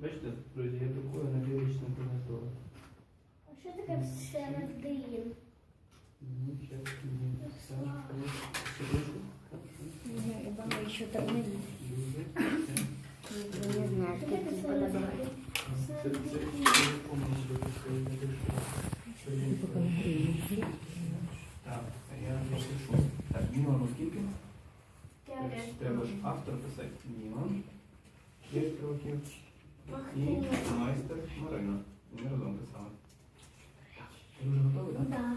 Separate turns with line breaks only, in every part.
Бачите, друзі, я друкую на бірічну клавіатуру.
А що таке середин?
Ну, сейчас, ні, все, хорошо. Секундочку.
Я думаю, що так не буде.
Дуже. Все.
Я не знаю,
Що
як
таке
тобі подобається.
Це, це, це,
середин?
повністю допустили, я пишу. Що є? Так, я запишу. Так, Мілану скільки?
П'ять.
Треба ж автор писати Мілан. П'ять років. І майстер Марина. Ми разом писали. Ви вже готові, так?
Да.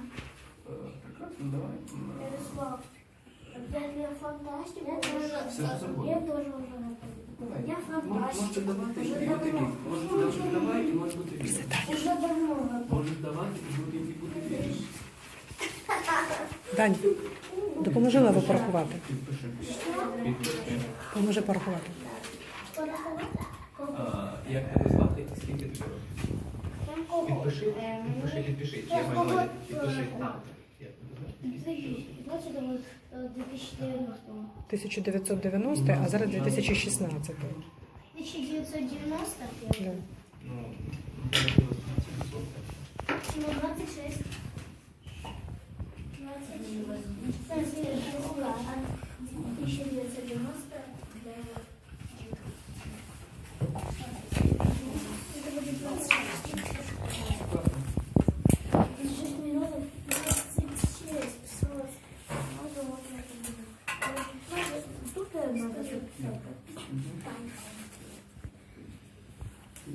Е, Прекрасно, давай.
Ярослав. Я для фантастики. Я тоже.
Все.
Я тоже уже готова. Я
Мож- Можете
фантастику.
давати і
Уже
бути
давно.
вільні. Можете давати давай і може бути.
Уже давно готова.
Можеш давати і бути і бути.
Дань, допоможи Леву порахувати.
Підпиши. Підпиши.
Поможи порахувати.
Як тебе звати і скільки тобі років? Підпиши, підпиши, підпиши. Я маю на увазі, підпиши. Так. Як тебе звати?
2090.
1990, а зараз 2016.
1990?
Да.
Ну, зараз було 17
Ну, 26. 26. Це зірка. А 1990.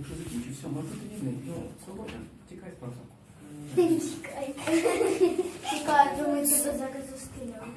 Уже закінчив, все, може бути вільний. Ну, свобода, тікай з базу.
Тікай. Тікай, думаю, тебе зараз зустріла.